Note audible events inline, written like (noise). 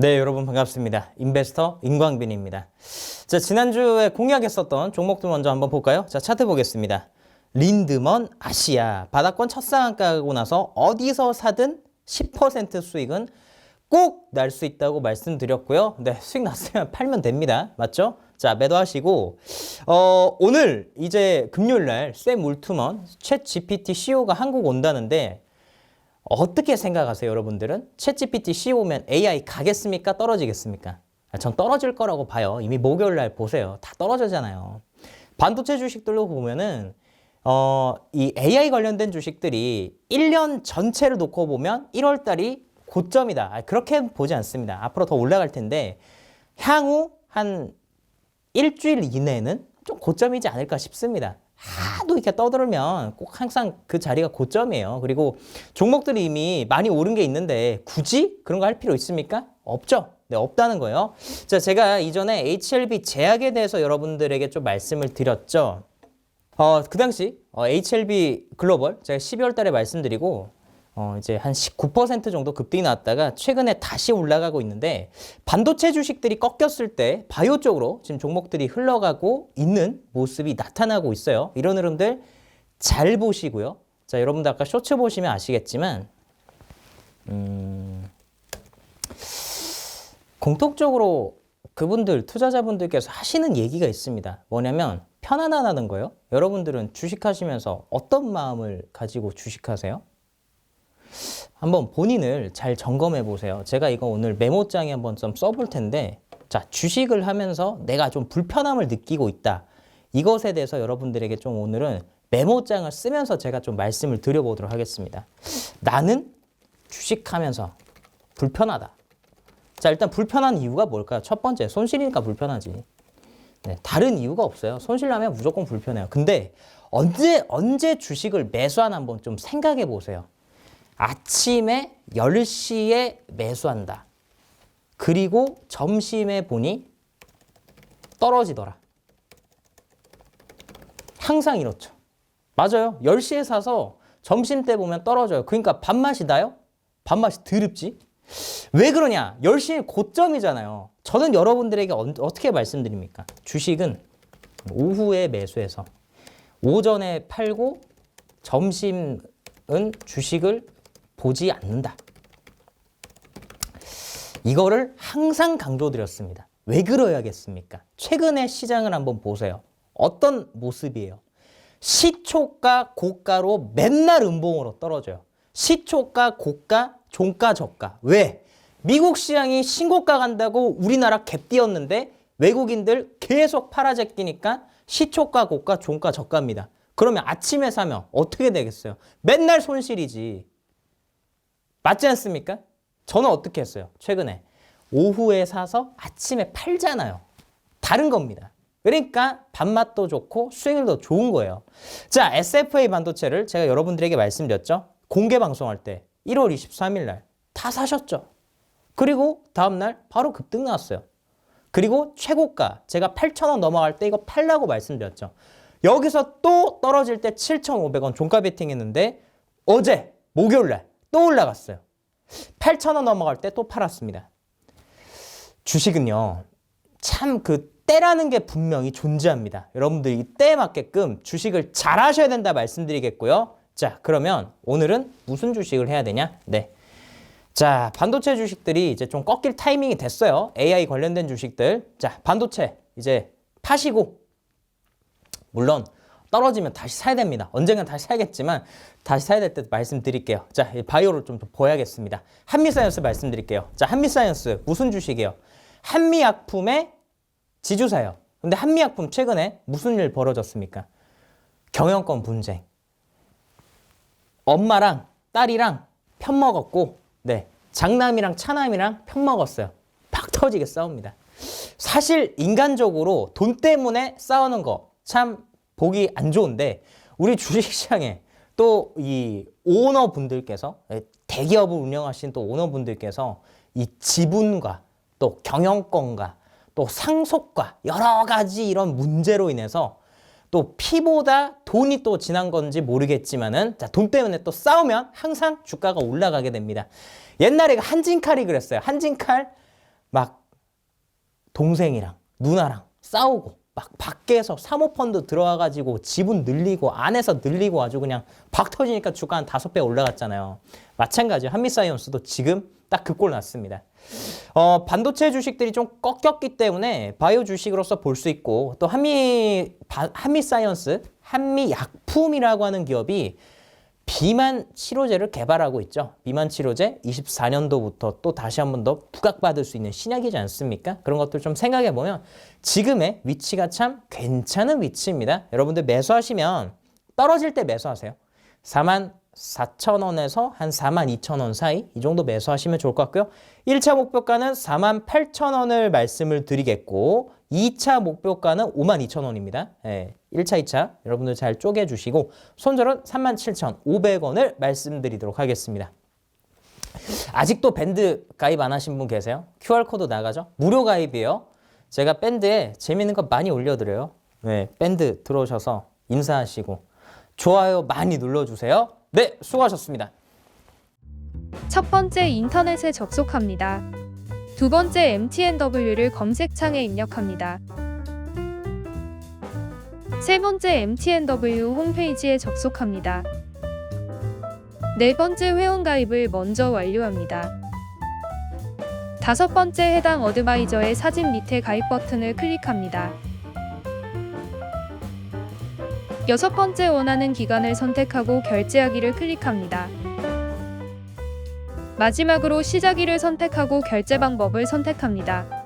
네, 여러분 반갑습니다. 인베스터 임광빈입니다. 자, 지난주에 공약했었던 종목들 먼저 한번 볼까요? 자, 차트 보겠습니다. 린드먼 아시아 바닥권 첫 상한가고 나서 어디서 사든 10% 수익은 꼭 날 수 있다고 말씀드렸고요. 네, 수익 났으면 (laughs) 팔면 됩니다. 맞죠? 자, 매도하시고 어, 오늘 이제 금요일 날샘 울트먼 챗 GPT CEO가 한국 온다는데 어떻게 생각하세요, 여러분들은? 챗GPT CEO면 AI 가겠습니까? 떨어지겠습니까? 아, 전 떨어질 거라고 봐요. 이미 목요일 날 보세요. 다 떨어지잖아요. 반도체 주식들로 보면은 어, 이 AI 관련된 주식들이 1년 전체를 놓고 보면 1월 달이 고점이다. 아, 그렇게 보지 않습니다. 앞으로 더 올라갈 텐데 향후 한 일주일 이내는 좀 고점이지 않을까 싶습니다. 하도 이렇게 떠들면 꼭 항상 그 자리가 고점이에요. 그리고 종목들이 이미 많이 오른 게 있는데 굳이 그런 거 할 필요 있습니까? 없죠. 네, 없다는 거예요. 자, 제가 이전에 HLB 제약에 대해서 여러분들에게 좀 말씀을 드렸죠. 어, 그 당시 어, HLB 글로벌 제가 12월 달에 말씀드리고 어, 이제 한 19% 정도 급등이 나왔다가 최근에 다시 올라가고 있는데 반도체 주식들이 꺾였을 때 바이오 쪽으로 지금 종목들이 흘러가고 있는 모습이 나타나고 있어요. 이런 흐름들 잘 보시고요. 자, 여러분들 아까 쇼츠 보시면 아시겠지만 음, 공통적으로 그분들 투자자분들께서 하시는 얘기가 있습니다. 뭐냐면 편안하다는 거예요. 여러분들은 주식하시면서 어떤 마음을 가지고 주식하세요? 한번 본인을 잘 점검해 보세요. 제가 이거 오늘 메모장에 한번 좀 써볼 텐데, 자, 주식을 하면서 내가 좀 불편함을 느끼고 있다. 이것에 대해서 여러분들에게 좀 오늘은 메모장을 쓰면서 제가 좀 말씀을 드려보도록 하겠습니다. 나는 주식하면서 불편하다. 자, 일단 불편한 이유가 뭘까요? 첫 번째, 손실이니까 불편하지. 네, 다른 이유가 없어요. 손실나면 무조건 불편해요. 근데 언제, 언제 주식을 매수하나 한번 좀 생각해 보세요. 아침에 10시에 매수한다. 그리고 점심에 보니 떨어지더라. 항상 이렇죠. 맞아요. 10시에 사서 점심 때 보면 떨어져요. 그러니까 밥맛이 나요? 밥맛이 드럽지? 왜 그러냐? 10시에 고점이잖아요. 저는 여러분들에게 언, 어떻게 말씀드립니까? 주식은 오후에 매수해서 오전에 팔고 점심은 주식을 보지 않는다. 이거를 항상 강조드렸습니다. 왜 그러야겠습니까? 최근에 시장을 한번 보세요. 어떤 모습이에요? 시초가 고가로 맨날 음봉으로 떨어져요. 시초가 고가 종가 저가. 왜? 미국 시장이 신고가 간다고 우리나라 갭 띄었는데 외국인들 계속 팔아제끼니까 시초가 고가 종가 저가입니다. 그러면 아침에 사면 어떻게 되겠어요? 맨날 손실이지. 맞지 않습니까? 저는 어떻게 했어요? 최근에 오후에 사서 아침에 팔잖아요. 다른 겁니다. 그러니까 밥맛도 좋고 수익률도 좋은 거예요. 자, SFA 반도체를 제가 여러분들에게 말씀드렸죠. 공개 방송할 때 1월 23일 날 다 사셨죠. 그리고 다음 날 바로 급등 나왔어요. 그리고 최고가 제가 8,000원 넘어갈 때 이거 팔라고 말씀드렸죠. 여기서 또 떨어질 때 7,500원 종가 베팅 했는데 어제 목요일 날 또 올라갔어요. 8,000원 넘어갈 때 또 팔았습니다. 주식은요. 참 그 때라는 게 분명히 존재합니다. 여러분들이 때에 맞게끔 주식을 잘 하셔야 된다 말씀드리겠고요. 자, 그러면 오늘은 무슨 주식을 해야 되냐? 네. 자, 반도체 주식들이 이제 좀 꺾일 타이밍이 됐어요. AI 관련된 주식들. 자, 반도체 이제 파시고 물론 떨어지면 다시 사야 됩니다. 언젠간 다시 사야겠지만 다시 사야 될 때 말씀드릴게요. 자, 바이오를 좀 보야겠습니다. 한미사이언스 말씀드릴게요. 자, 한미사이언스 무슨 주식이에요? 한미약품의 지주사예요. 근데 한미약품 최근에 무슨 일 벌어졌습니까? 경영권 분쟁. 엄마랑 딸이랑 편 먹었고, 네, 장남이랑 차남이랑 편 먹었어요. 팍 터지게 싸웁니다. 사실 인간적으로 돈 때문에 싸우는 거 참 보기 안 좋은데 우리 주식시장에 또 이 오너 분들께서 대기업을 운영하신 또 오너 분들께서 이 지분과 또 경영권과 또 상속과 여러 가지 이런 문제로 인해서 또 피보다 돈이 또 지난 건지 모르겠지만은 자, 돈 때문에 또 싸우면 항상 주가가 올라가게 됩니다. 옛날에 그 한진칼이 그랬어요. 한진칼 막 동생이랑 누나랑 싸우고 막 밖에서 사모펀드 들어와가지고 지분 늘리고 안에서 늘리고 아주 그냥 박 터지니까 주가 한 다섯 배 올라갔잖아요. 마찬가지로 한미사이언스도 지금 딱 그 꼴 났습니다. 어, 반도체 주식들이 좀 꺾였기 때문에 바이오 주식으로서 볼 수 있고 또 한미 바- 한미 사이언스 한미 약품이라고 하는 기업이 비만 치료제를 개발하고 있죠. 비만 치료제 24년도부터 또 다시 한 번 더 부각받을 수 있는 신약이지 않습니까? 그런 것들 좀 생각해 보면 지금의 위치가 참 괜찮은 위치입니다. 여러분들 매수하시면 떨어질 때 매수하세요. 4만 4천 원에서 한 4만 2천 원 사이 이 정도 매수하시면 좋을 것 같고요. 1차 목표가는 4만 8천 원을 말씀을 드리겠고 2차 목표가는 5만 2천 원입니다. 예, 1차, 2차 여러분들 잘 쪼개 주시고 손절은 3만 7천 500원을 말씀드리도록 하겠습니다. 아직도 밴드 가입 안 하신 분 계세요? QR코드 나가죠? 무료 가입이에요. 제가 밴드에 재밌는 거 많이 올려드려요. 네, 밴드 들어오셔서 인사하시고 좋아요 많이 눌러주세요. 네, 수고하셨습니다. 첫 번째 인터넷에 접속합니다. 두 번째 MTNW를 검색창에 입력합니다. 세 번째 MTNW 홈페이지에 접속합니다. 네 번째 회원가입을 먼저 완료합니다. 다섯 번째 해당 어드바이저의 사진 밑에 가입 버튼을 클릭합니다. 여섯 번째 원하는 기간을 선택하고 결제하기를 클릭합니다. 마지막으로 시작일을 선택하고 결제 방법을 선택합니다.